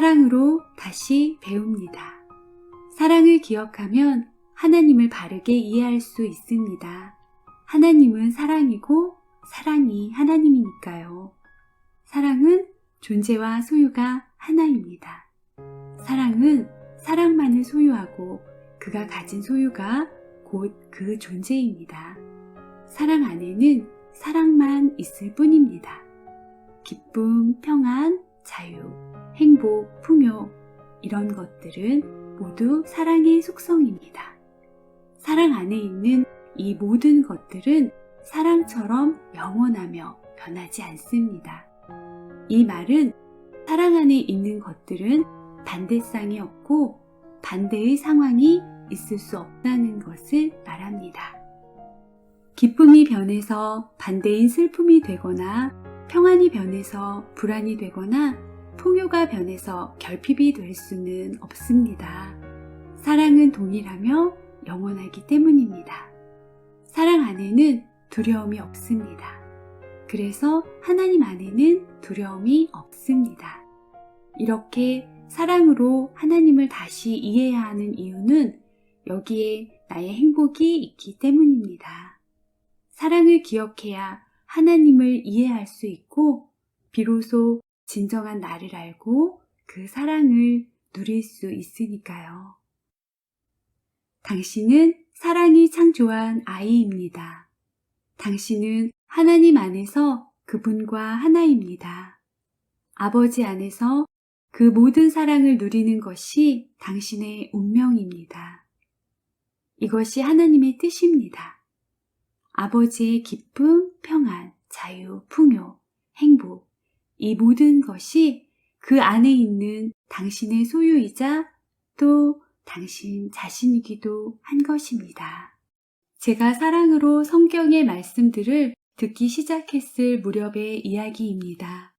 사랑으로 다시 배웁니다. 사랑을 기억하면 하나님을 바르게 이해할 수 있습니다. 하나님은 사랑이고 사랑이 하나님이니까요. 사랑은 존재와 소유가 하나입니다. 사랑은 사랑만을 소유하고 그가 가진 소유가 곧 그 존재입니다. 사랑 안에는 사랑만 있을 뿐입니다. 기쁨, 평안, 자유, 행복, 풍요, 이런 것들은 모두 사랑의 속성입니다. 사랑 안에 있는 이 모든 것들은 사랑처럼 영원하며 변하지 않습니다. 이 말은 사랑 안에 있는 것들은 반대쌍이 없고 반대의 상황이 있을 수 없다는 것을 말합니다. 기쁨이 변해서 반대인 슬픔이 되거나 평안이 변해서 불안이 되거나 풍요가 변해서 결핍이 될 수는 없습니다. 사랑은 동일하며 영원하기 때문입니다. 사랑 안에는 두려움이 없습니다. 그래서 하나님 안에는 두려움이 없습니다. 이렇게 사랑으로 하나님을 다시 이해해야 하는 이유는 여기에 나의 행복이 있기 때문입니다. 사랑을 기억해야 하나님을 이해할 수 있고 비로소 진정한 나를 알고 그 사랑을 누릴 수 있으니까요. 당신은 사랑이 창조한 아이입니다. 당신은 하나님 안에서 그분과 하나입니다. 아버지 안에서 그 모든 사랑을 누리는 것이 당신의 운명입니다. 이것이 하나님의 뜻입니다. 아버지의 기쁨, 평안, 자유, 풍요, 행복, 이 모든 것이 그 안에 있는 당신의 소유이자 또 당신 자신이기도 한 것입니다. 제가 사랑으로 성경의 말씀들을 듣기 시작했을 무렵의 이야기입니다.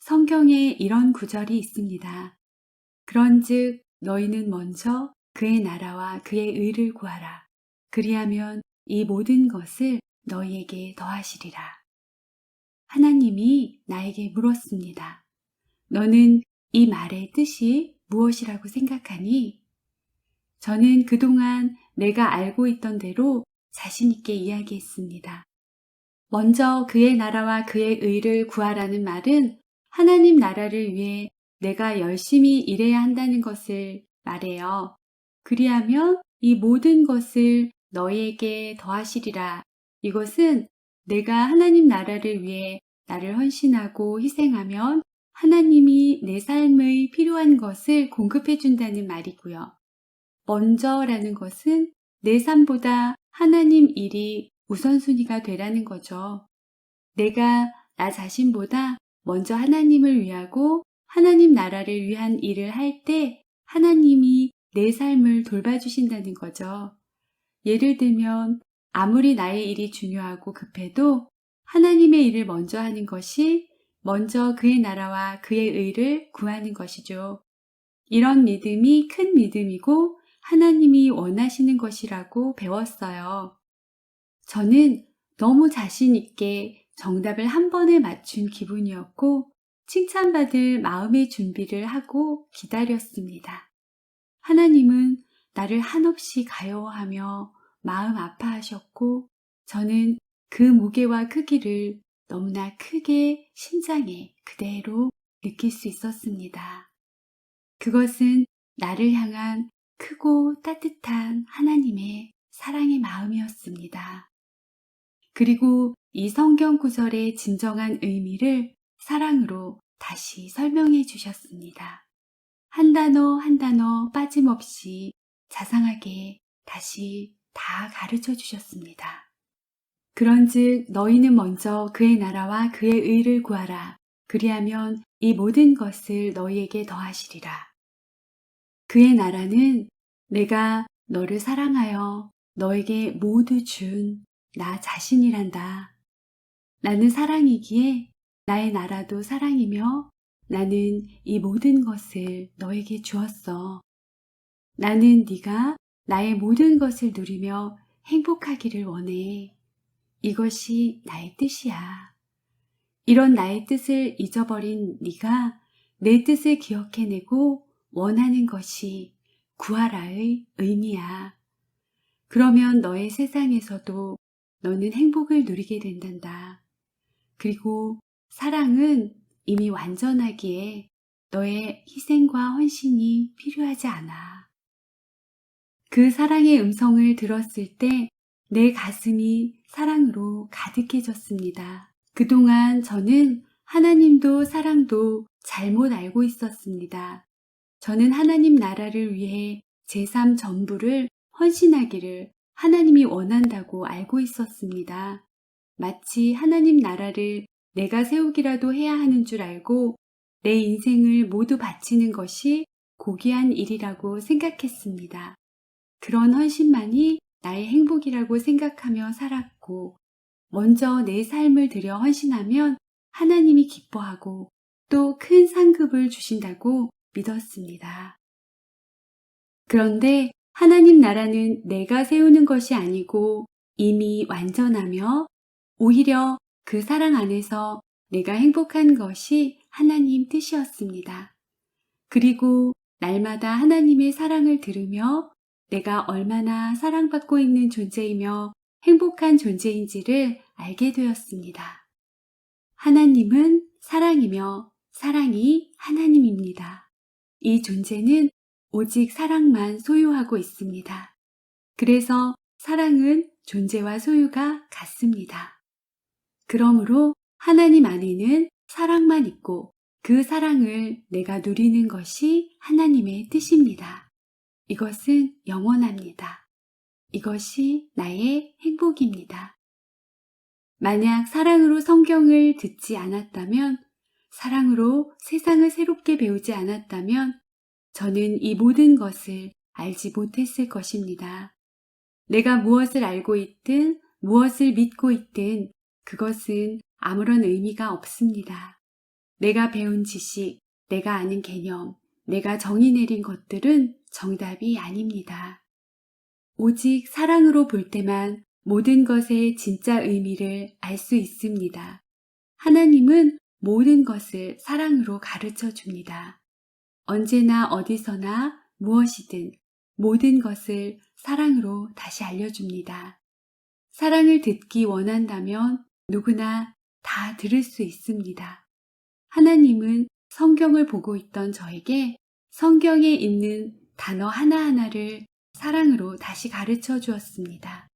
성경에 이런 구절이 있습니다. 그런즉 너희는 먼저 그의 나라와 그의 의를 구하라. 그리하면 이 모든 것을 너희에게 더하시리라. 하나님이 나에게 물었습니다. 너는 이 말의 뜻이 무엇이라고 생각하니? 저는 그동안 내가 알고 있던 대로 자신있게 이야기했습니다. 먼저 그의 나라와 그의 의를 구하라는 말은 하나님 나라를 위해 내가 열심히 일해야 한다는 것을 말해요. 그리하면 이 모든 것을 너희에게 더하시리라. 이것은 내가 하나님 나라를 위해 나를 헌신하고 희생하면 하나님이 내 삶의 필요한 것을 공급해 준다는 말이고요. 먼저라는 것은 내 삶보다 하나님 일이 우선순위가 되라는 거죠. 내가 나 자신보다 먼저 하나님을 위하고 하나님 나라를 위한 일을 할 때 하나님이 내 삶을 돌봐주신다는 거죠. 예를 들면 아무리 나의 일이 중요하고 급해도 하나님의 일을 먼저 하는 것이 먼저 그의 나라와 그의 의를 구하는 것이죠. 이런 믿음이 큰 믿음이고 하나님이 원하시는 것이라고 배웠어요. 저는 너무 자신있게 정답을 한 번에 맞춘 기분이었고 칭찬받을 마음의 준비를 하고 기다렸습니다. 하나님은 나를 한없이 가여워하며 마음 아파하셨고 저는 그 무게와 크기를 너무나 크게 심장에 그대로 느낄 수 있었습니다. 그것은 나를 향한 크고 따뜻한 하나님의 사랑의 마음이었습니다. 그리고 이 성경 구절의 진정한 의미를 사랑으로 다시 설명해 주셨습니다. 한 단어 한 단어 빠짐없이 자상하게 다시 다 가르쳐 주셨습니다. 그런즉 너희는 먼저 그의 나라와 그의 의를 구하라. 그리하면 이 모든 것을 너희에게 더하시리라. 그의 나라는 내가 너를 사랑하여 너에게 모두 준 나 자신이란다. 나는 사랑이기에 나의 나라도 사랑이며 나는 이 모든 것을 너에게 주었어. 나는 네가 나의 모든 것을 누리며 행복하기를 원해. 이것이 나의 뜻이야. 이런 나의 뜻을 잊어버린 네가 내 뜻을 기억해내고 원하는 것이 구하라의 의미야. 그러면 너의 세상에서도 너는 행복을 누리게 된단다. 그리고 사랑은 이미 완전하기에 너의 희생과 헌신이 필요하지 않아. 그 사랑의 음성을 들었을 때 내 가슴이 사랑으로 가득해졌습니다. 그동안 저는 하나님도 사랑도 잘못 알고 있었습니다. 저는 하나님 나라를 위해 제3 전부를 헌신하기를 하나님이 원한다고 알고 있었습니다. 마치 하나님 나라를 내가 세우기라도 해야 하는 줄 알고 내 인생을 모두 바치는 것이 고귀한 일이라고 생각했습니다. 그런 헌신만이 나의 행복이라고 생각하며 살았고, 먼저 내 삶을 들여 헌신하면 하나님이 기뻐하고 또 큰 상급을 주신다고 믿었습니다. 그런데 하나님 나라는 내가 세우는 것이 아니고 이미 완전하며 오히려 그 사랑 안에서 내가 행복한 것이 하나님 뜻이었습니다. 그리고 날마다 하나님의 사랑을 들으며 내가 얼마나 사랑받고 있는 존재이며 행복한 존재인지를 알게 되었습니다. 하나님은 사랑이며 사랑이 하나님입니다. 이 존재는 오직 사랑만 소유하고 있습니다. 그래서 사랑은 존재와 소유가 같습니다. 그러므로 하나님 안에는 사랑만 있고 그 사랑을 내가 누리는 것이 하나님의 뜻입니다. 이것은 영원합니다. 이것이 나의 행복입니다. 만약 사랑으로 성경을 듣지 않았다면, 사랑으로 세상을 새롭게 배우지 않았다면, 저는 이 모든 것을 알지 못했을 것입니다. 내가 무엇을 알고 있든, 무엇을 믿고 있든, 그것은 아무런 의미가 없습니다. 내가 배운 지식, 내가 아는 개념, 내가 정의 내린 것들은 정답이 아닙니다. 오직 사랑으로 볼 때만 모든 것의 진짜 의미를 알 수 있습니다. 하나님은 모든 것을 사랑으로 가르쳐 줍니다. 언제나 어디서나 무엇이든 모든 것을 사랑으로 다시 알려줍니다. 사랑을 듣기 원한다면 누구나 다 들을 수 있습니다. 하나님은 성경을 보고 있던 저에게 성경에 있는 단어 하나하나를 사랑으로 다시 가르쳐 주었습니다.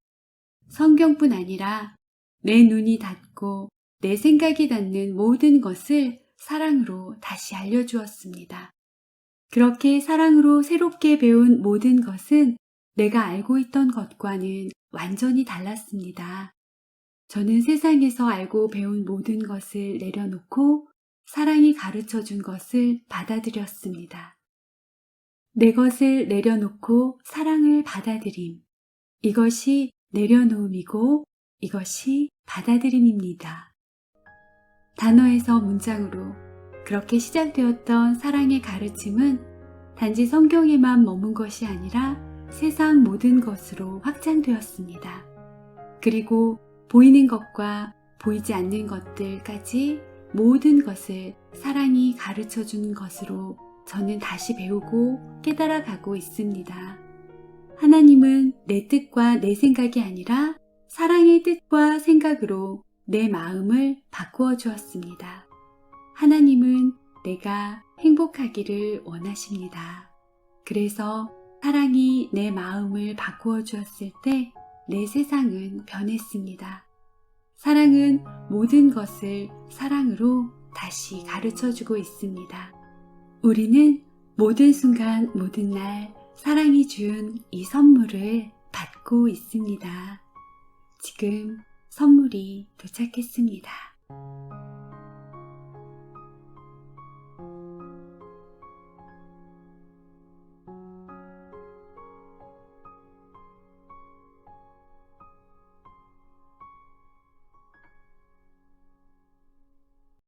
성경뿐 아니라 내 눈이 닿고 내 생각이 닿는 모든 것을 사랑으로 다시 알려주었습니다. 그렇게 사랑으로 새롭게 배운 모든 것은 내가 알고 있던 것과는 완전히 달랐습니다. 저는 세상에서 알고 배운 모든 것을 내려놓고 사랑이 가르쳐 준 것을 받아들였습니다. 내 것을 내려놓고 사랑을 받아들임. 이것이 내려놓음이고 이것이 받아들임입니다. 단어에서 문장으로 그렇게 시작되었던 사랑의 가르침은 단지 성경에만 머문 것이 아니라 세상 모든 것으로 확장되었습니다. 그리고 보이는 것과 보이지 않는 것들까지 모든 것을 사랑이 가르쳐 준 것으로 저는 다시 배우고 깨달아 가고 있습니다. 하나님은 내 뜻과 내 생각이 아니라 사랑의 뜻과 생각으로 내 마음을 바꾸어 주었습니다. 하나님은 내가 행복하기를 원하십니다. 그래서 사랑이 내 마음을 바꾸어 주었을 때 내 세상은 변했습니다. 사랑은 모든 것을 사랑으로 다시 가르쳐 주고 있습니다. 우리는 모든 순간, 모든 날 사랑이 준 이 선물을 받고 있습니다. 지금 선물이 도착했습니다.